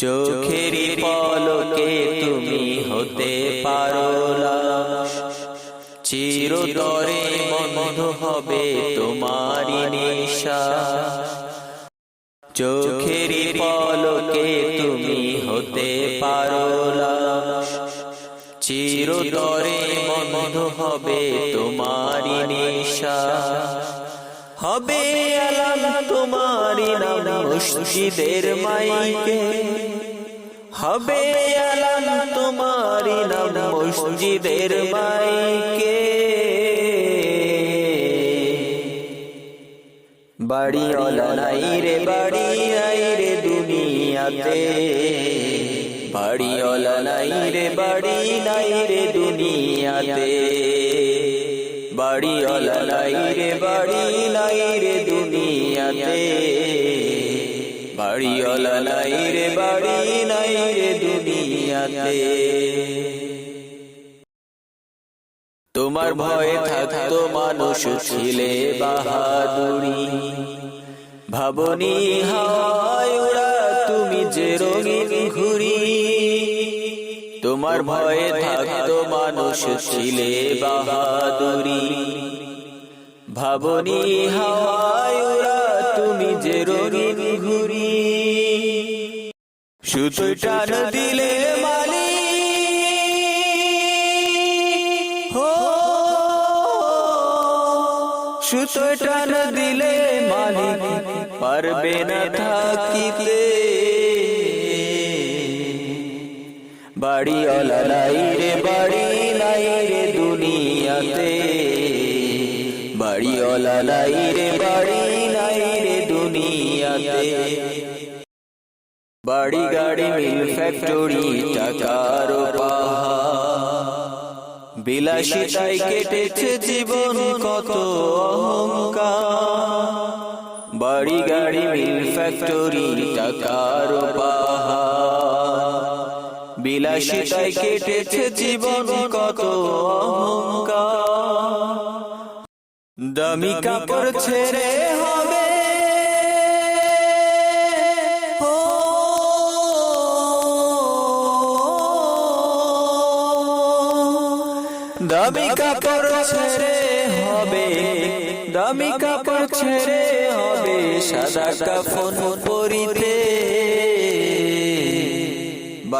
চোখেরই পলকে তুমি হতে পারো চিরতরে বন্ধ হবে তোমারি নিঃশ্বাস চোখেরই পলকে তুমি হতে পারো চিরতরে বন্ধ হবে তোমারি নিঃশ্বাস হবে তোমারি নাম মসজিদের মাইকে। হবে তোমারি নাম মসজিদের মাইকে। বাড়ি নাই রে, বাড়ি নাই রে দুনিয়াতে। বাড়ি নাই রে, বাড়ি নাই রে দুনিয়াতে। বাড়ি নাই রে বাড়ি নাই রে দুনিয়াতে। বাড়ি নাই রে বাড়ি নাই রে দুনিয়াতে। তোমার ভয়ে থাকতো মানুষ ছিলে বাহাদুরি। ভাবনি হাওয়ায় ওরা, তুমি যে রঙিন ঘুরি তোমার ভয়ে থাকতো মানুষ ছিলে বাহাদুরি। ভাবনি হাওয়ায় তুমি যে রঙিন ঘুরি শুধু টান দিলে মালি। হো। সুতো টান দিলে মালিক পারবে না থাকিতে। বাড়ি নাই রে, বাড়ি নাই রে দুনিয়াতে। বাড়ি নাই রে, বাড়ি নাই রে দুনিয়াতে। বাড়ি গাড়ি মিল ফ্যাক্টরি, টাকার বিলাসিতাই কেটেছে জীবন কত অহংকার। বাড়ি গাড়ি মিল ফ্যাক্টরি, টাকার বিলাসিতাই কেটেছে জীবন কত দামি কাপড় ছেড়ে হবে। দামি কাপড় ছেড়ে হবে। দামি কাপড় ছেড়ে হবে। সাদা কাফন পরিতে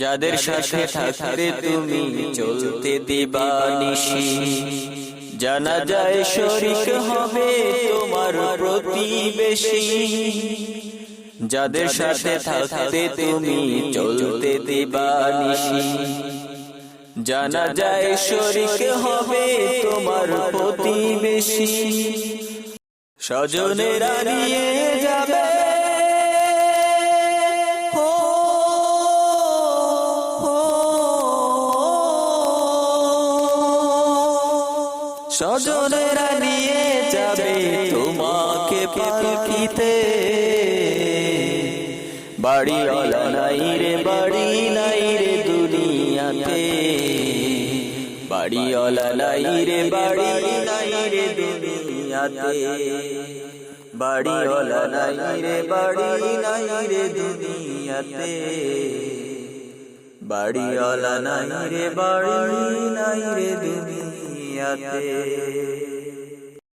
যাদের সাথে থাকতে তুমি চলতে দিবানিশি জানা যায় শরিক হবে তোমার প্রতিবেশী। যাদের সাথে থাকতে তুমি চলতে দিবানিশি জানা যায় শরিক হবে তোমার প্রতিবেশী। স্বজনেরা নিয়ে যাবে স্বজনেরা নিয়ে যাবে তোমাকে পালকিতে বাড়ি নাই রে, বাড়ি নাই রে দুনিয়াতে। বাড়ি নাই রে, বাড়ি নাই রে দুনিয়াতে। বাড়ি নাই রে, বাড়ি নাই রে দুনিয়াতে। বাড়ি নাই রে, বাড়ি নাই রে দুনিয়াতে।